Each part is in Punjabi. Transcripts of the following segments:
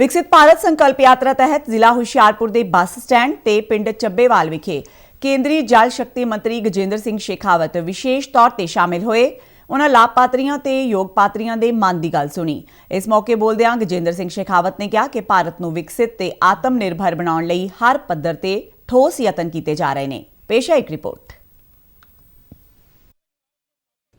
ਵਿਕਸਿਤ ਭਾਰਤ ਸੰਕਲਪ ਯਾਤਰਾ ਤਹਿਤ ਜ਼ਿਲ੍ਹਾ ਹੁਸ਼ਿਆਰਪੁਰ ਦੇ ਬੱਸ ਸਟੈਂਡ ਤੇ ਪਿੰਡ ਚੱਬੇਵਾਲ ਵਿਖੇ ਕੇਂਦਰੀ ਜਲ ਸ਼ਕਤੀ ਮੰਤਰੀ ਗਜੇਂਦਰ ਸਿੰਘ ਸ਼ੇਖਾਵਤ ਵਿਸ਼ੇਸ਼ ਤੌਰ ਤੇ ਸ਼ਾਮਿਲ ਹੋਏ। ਉਹਨਾਂ ਲਾਭਪਾਤਰੀਆਂ ਤੇ ਯੋਗ ਪਾਤਰੀਆਂ ਦੇ ਮਨ ਦੀ ਗੱਲ ਸੁਣੀ। ਇਸ ਮੌਕੇ ਬੋਲਦਿਆਂ ਗਜੇਂਦਰ ਸਿੰਘ ਸ਼ੇਖਾਵਤ ਨੇ ਕਿਹਾ ਕਿ ਭਾਰਤ ਨੂੰ ਵਿਕਸਿਤ ਤੇ ਆਤਮ ਨਿਰਭਰ ਬਣਾਉਣ ਲਈ ਹਰ ਪੱਧਰ ਤੇ ਠੋਸ ਯਤਨ ਕੀਤੇ ਜਾ ਰਹੇ ਨੇ। ਪੇਸ਼ ਹੈ ਇੱਕ ਰਿਪੋਰਟ।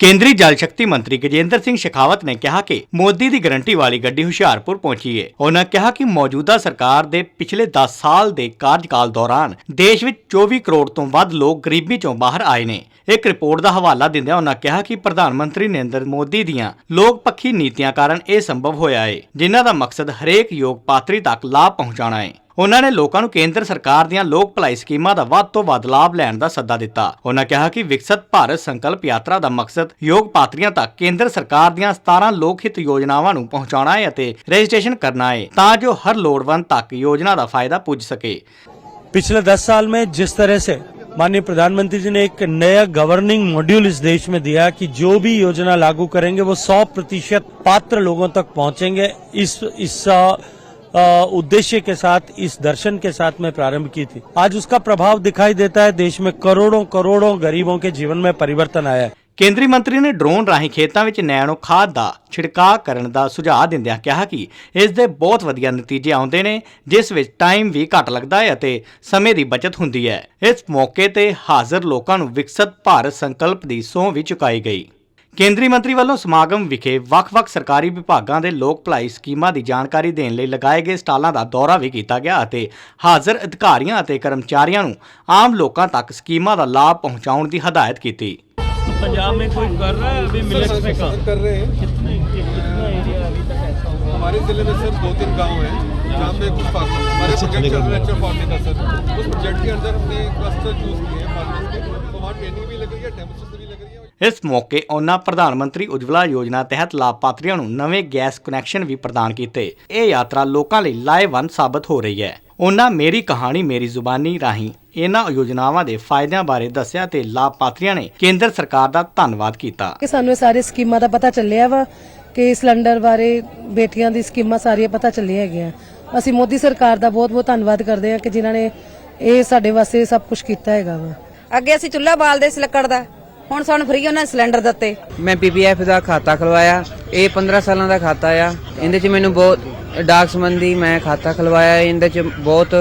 ਕੇਂਦਰੀ ਜਲ ਸ਼ਕਤੀ ਮੰਤਰੀ ਗਜੇਂਦਰ ਸਿੰਘ ਸ਼ੇਖਾਵਤ ਨੇ ਕਿਹਾ ਕਿ ਮੋਦੀ ਦੀ ਗਰੰਟੀ ਵਾਲੀ ਗੱਡੀ ਹੁਸ਼ਿਆਰਪੁਰ ਪਹੁੰਚੀ ਹੈ ਉਹਨਾਂ ਕਿਹਾ ਕਿ ਮੌਜੂਦਾ ਸਰਕਾਰ ਦੇ ਪਿਛਲੇ 10 ਸਾਲ ਦੇ ਕਾਰਜਕਾਲ ਦੌਰਾਨ ਦੇਸ਼ ਵਿੱਚ 24 ਕਰੋੜ ਤੋਂ ਵੱਧ ਲੋਕ ਗਰੀਬੀ ਚੋਂ ਬਾਹਰ ਆਏ ਨੇ। ਇੱਕ ਰਿਪੋਰਟ ਦਾ ਹਵਾਲਾ ਦਿੰਦਿਆਂ ਉਹਨਾਂ ਕਿਹਾ ਕਿ ਪ੍ਰਧਾਨ ਮੰਤਰੀ ਨਰਿੰਦਰ ਮੋਦੀ ਦੀਆਂ ਲੋਕ ਪੱਖੀ ਨੀਤੀਆਂ ਕਾਰਨ ਇਹ ਸੰਭਵ ਹੋਇਆ ਹੈ ਜਿਨ੍ਹਾਂ ਦਾ ਮਕਸਦ ਹਰੇਕ ਯੋਗ ਪਾਤਰੀ ਤੱਕ ਲਾਭ ਪਹੁੰਚਾਉਣਾ ਹੈ ਉਹਨਾਂ ਨੇ ਲੋਕਾਂ ਨੂੰ ਕੇਂਦਰ ਸਰਕਾਰ ਦੀਆਂ ਲੋਕ ਭਲਾਈ ਸਕੀਮਾਂ ਦਾ ਵੱਧ ਤੋਂ ਵੱਧ ਲਾਭ ਲੈਣ ਦਾ ਸੱਦਾ ਦਿੱਤਾ ਉਹਨਾਂ ਕਿਹਾ ਕਿ ਵਿਕਸਤ ਭਾਰਤ ਸੰਕਲਪ ਯਾਤਰਾ ਦਾ ਮਕਸਦ ਯੋਗ ਪਾਤਰੀਆਂ ਤੱਕ ਕੇਂਦਰ ਸਰਕਾਰ ਦੀਆਂ 17 ਲੋਕ ਹਿੱਤ ਯੋਜਨਾਵਾਂ ਨੂੰ ਪਹੁੰਚਾਉਣਾ ਹੈ ਅਤੇ ਰਜਿਸਟ੍ਰੇਸ਼ਨ ਕਰਨਾ ਹੈ ਤਾਂ ਜੋ ਹਰ ਲੋੜਵੰਦ ਤੱਕ ਯੋਜਨਾ ਦਾ ਫਾਇਦਾ ਪੁੱਜ ਸਕੇ पिछले दस साल में जिस तरह से माननीय प्रधानमंत्री जी ने एक नया गवर्निंग मॉड्यूल इस देश में दिया कि जो भी योजना लागू करेंगे वो 100 प्रतिशत पात्र लोगों तक पहुंचेंगे इस इस अ, अ, उद्देश्य के साथ इस दर्शन के साथ में प्रारंभ की थी आज उसका प्रभाव दिखाई देता है देश में करोड़ों करोड़ों गरीबों के जीवन में परिवर्तन आया है ਕੇਂਦਰੀ ਮੰਤਰੀ ਨੇ ਡਰੋਨ ਰਾਹੀਂ ਖੇਤਾਂ ਵਿੱਚ ਨੈਣੋ ਖਾਦ ਦਾ ਛਿੜਕਾਅ ਕਰਨ ਦਾ ਸੁਝਾਅ ਦਿੰਦਿਆਂ ਕਿਹਾ ਕਿ ਇਸ ਦੇ ਬਹੁਤ ਵਧੀਆ ਨਤੀਜੇ ਆਉਂਦੇ ਨੇ ਜਿਸ ਵਿੱਚ ਟਾਈਮ ਵੀ ਘੱਟ ਲੱਗਦਾ ਹੈ ਅਤੇ ਸਮੇਂ ਦੀ ਬਚਤ ਹੁੰਦੀ ਹੈ ਇਸ ਮੌਕੇ ਤੇ ਹਾਜ਼ਰ ਲੋਕਾਂ ਨੂੰ ਵਿਕਸਤ ਭਾਰਤ ਸੰਕਲਪ ਦੀ ਸਹੁੰ ਵੀ ਚੁਕਾਈ ਗਈ ਕੇਂਦਰੀ ਮੰਤਰੀ ਵੱਲੋਂ ਸਮਾਗਮ ਵਿਖੇ ਵੱਖ-ਵੱਖ ਸਰਕਾਰੀ ਵਿਭਾਗਾਂ ਦੇ ਲੋਕ ਭਲਾਈ ਸਕੀਮਾਂ ਦੀ ਜਾਣਕਾਰੀ ਦੇਣ ਲਈ ਲਗਾਏ ਗਏ ਸਟਾਲਾਂ ਦਾ ਦੌਰਾ ਵੀ ਕੀਤਾ ਗਿਆ ਅਤੇ ਹਾਜ਼ਰ ਅਧਿਕਾਰੀਆਂ ਅਤੇ ਕਰਮਚਾਰੀਆਂ ਨੂੰ ਆਮ ਲੋਕਾਂ ਤੱਕ ਸਕੀਮਾਂ ਦਾ ਲਾਭ ਪਹੁੰਚਾਉਣ ਦੀ ਹਦਾਇਤ ਕੀਤੀ पंजाब में कोई कर रहा है अभी मिलेट्स में काम कर रहे हैं कितने कितना एरिया अभी तक ऐसा हुआ हमारे जिले में सर दो तीन गांव हैं जहाँ पे कुछ फार्म हमारे प्रोजेक्ट चल रहा है अच्छा फार्मिंग का सर उस प्रोजेक्ट के अंदर हमने क्लस्टर चूज किए हैं फार्मर्स के तो वहाँ ट्रेनिंग भी लग रही है डेमोस्ट्रेशन भी लग रही है ਇਸ ਮੌਕੇ ਉਹਨਾਂ ਪ੍ਰਧਾਨ ਮੰਤਰੀ ਉਜਵਲਾ ਯੋਜਨਾ ਤਹਿਤ ਲਾਭਪਾਤਰੀਆਂ ਨੂੰ ਨਵੇਂ ਗੈਸ ਕਨੈਕਸ਼ਨ ਵੀ ਪ੍ਰਦਾਨ ਕੀਤੇ। ਇਹ ਯਾਤਰਾ ਲੋਕਾਂ ਲਈ ਲਾਹੇਵੰਦ ਸਾਬਤ ਹੋ ਰਹੀ ਹੈ। ਉਹਨਾਂ ਮੇਰੀ ਕਹਾਣੀ ਮੇਰੀ ਜ਼ੁਬਾਨੀ ਰਾਹੀਂ ਇਹਨਾਂ ਯੋਜਨਾਵਾਂ ਦੇ ਫਾਇਦਿਆਂ ਬਾਰੇ ਦੱਸਿਆ ਤੇ ਲਾਭਪਾਤਰੀਆਂ ਨੇ ਕੇਂਦਰ ਸਰਕਾਰ ਦਾ ਧੰਨਵਾਦ ਕੀਤਾ। ਕਿ ਸਾਨੂੰ ਇਹ ਸਾਰੇ ਸਕੀਮਾਂ ਦਾ ਪਤਾ ਚੱਲਿਆ ਵਾ ਕਿ ਸਿਲੰਡਰ ਬਾਰੇ ਬੇਟੀਆਂ ਦੀ ਸਕੀਮਾਂ ਸਾਰੀਆਂ ਪਤਾ ਚੱਲੀਆਂ ਹੈਗੀਆਂ। ਅਸੀਂ ਮੋਦੀ ਸਰਕਾਰ ਦਾ ਬਹੁਤ ਬਹੁਤ ਧੰਨਵਾਦ ਕਰਦੇ ਹਾਂ ਕਿ ਜਿਨ੍ਹਾਂ ਨੇ ਇਹ ਸਾਡੇ ਵਾਸਤੇ ਸਭ ਕੁਝ ਕੀਤਾ ਹੈਗਾ ਵਾ। ਅੱਗੇ ਅਸੀਂ ਚੁੱਲ੍ਹਾ ਬਾਲਦੇ ਸੀ ਲੱਕੜ ਦਾ। ਹੁਣ ਸਾਨੂੰ ਫ੍ਰੀ ਉਹਨਾਂ ਨੇ ਸਿਲੰਡਰ ਦਿੱਤੇ। ਮੈਂ ਪੀਪੀਐਫ ਦਾ ਖਾਤਾ ਖਲਵਾਇਆ। ਇਹ 15 ਸਾਲਾਂ ਦਾ ਖਾਤਾ ਆ। ਇਹਦੇ ਚ ਮੈਨੂੰ ਬਹੁਤ ਡਾਕ ਸੰਬੰਧੀ ਮੈਂ ਖਾਤਾ ਖਲਵਾਇਆ। ਇਹਦੇ ਚ ਬਹੁਤ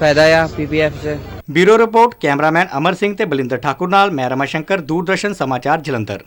ਫਾਇਦਾ ਆ ਪੀਪੀਐਫ 'ਚ। Bureau report cameraman Amar Singh ਤੇ ਬਲਿੰਦਰ ਠਾਕੁਰ ਨਾਲ ਮੈਂ ਰਮਾ ਸ਼ੰਕਰ ਦੂਰਦਰਸ਼ਨ ਸਮਾਚਾਰ ਜਲੰਧਰ।